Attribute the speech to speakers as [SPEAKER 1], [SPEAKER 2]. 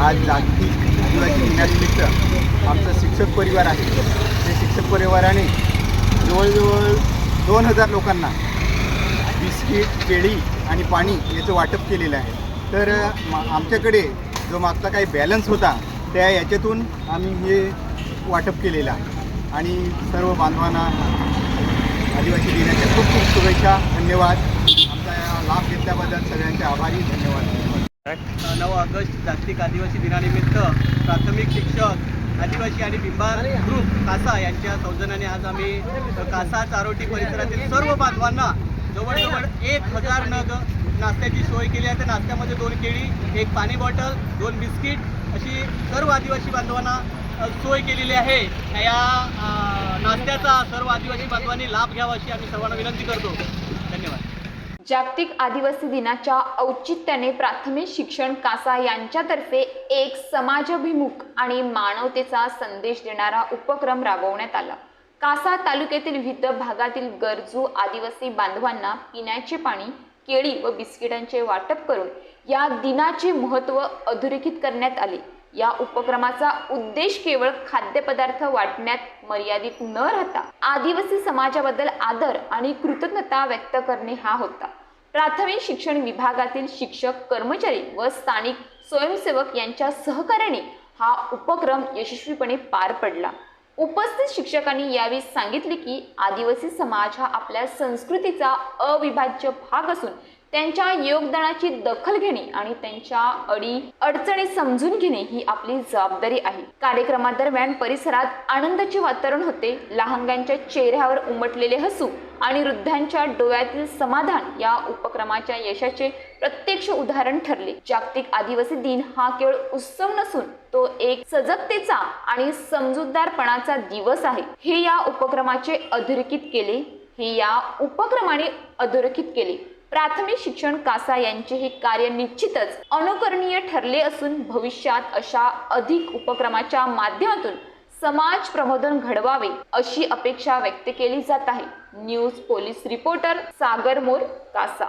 [SPEAKER 1] आज जागतिक आदिवासी दिनानिमित्त आमचा शिक्षक परिवार आहे. ते शिक्षक परिवाराने जवळजवळ दोन हजार लोकांना बिस्किट केळी आणि पाणी याचं वाटप केलेलं आहे. तर मा- आमच्याकडे जो मागचा काही बॅलन्स होता त्या याच्यातून आम्ही हे वाटप केलेलं आहे. आणि सर्व बांधवांना आदिवासी दिनाच्या खूप खूप शुभेच्छा धन्यवाद. आमचा या लाभ घेतल्याबद्दल सगळ्यांचे आभारी धन्यवाद.
[SPEAKER 2] नऊ ऑगस्ट जागतिक आदिवासी दिनानिमित्त प्राथमिक शिक्षक आदिवासी आणि बिंबार ग्रुप कासा यांच्या सौजन्याने आज आम्ही कासा चारोटी परिसरातील सर्व बांधवांना जवळजवळ एक हजार नग नाश्त्याची सोय केली आहे. त्या नाश्त्यामध्ये दोन केळी एक पाणी बॉटल दोन बिस्किट अशी सर्व आदिवासी बांधवांना सोय केलेली आहे. या नाश्त्याचा सर्व आदिवासी बांधवांनी लाभ घ्यावा अशी आम्ही सर्वांना विनंती करतो. धन्यवाद.
[SPEAKER 3] जागतिक आदिवासी दिनाच्या औचित्याने प्राथमिक शिक्षण कासा यांच्यातर्फे एक समाजाभिमुख आणि मानवतेचा संदेश देणारा उपक्रम राबवण्यात आला. कासा तालुक्यातील विविध भागातील गरजू आदिवासी बांधवांना पिण्याचे पाणी केळी व बिस्किटांचे वाटप करून या दिनाचे महत्त्व अधोरेखित करण्यात आले. या उपक्रमाचा उद्देश केवळ खाद्यपदार्थ वाटण्यात मर्यादित न राहता आदिवासी समाजाबद्दल आदर आणि कृतज्ञता व्यक्त करणे हा होता. प्राथमिक शिक्षण विभागातील शिक्षक कर्मचारी व स्थानिक स्वयंसेवक यांच्या सहकार्याने हा उपक्रम यशस्वीपणे पार पडला. उपस्थित शिक्षकांनी यावेळी सांगितले की आदिवासी समाज हा आपल्या संस्कृतीचा अविभाज्य भाग असून त्यांच्या योगदानाची दखल घेणे आणि त्यांच्या अडी अडचणी समजून घेणे ही आपली जबाबदारी आहे. कार्यक्रमादरम्यान परिसरात आनंदाचे वातावरण होते. लहानग्यांच्या चेहऱ्यावर उमटलेले हसू आणि वृद्धांच्या डोळ्यातील समाधान या उपक्रमाच्या यशाचे प्रत्यक्ष उदाहरण ठरले. जागतिक आदिवासी दिन हा केवळ उत्सव नसून तो एक सजगतेचा आणि समजूतदारपणाचा दिवस आहे. हे या उपक्रमाचे अधोरेखित केले हे या उपक्रमाने अधोरेखित केले. प्राथमिक शिक्षण कासा यांचे हे कार्य निश्चितच अनुकरणीय ठरले असून भविष्यात अशा अधिक उपक्रमाच्या माध्यमातून समाज प्रबोधन घडवावे अशी अपेक्षा व्यक्त केली जात आहे. News police reporter Sagar More Kasa.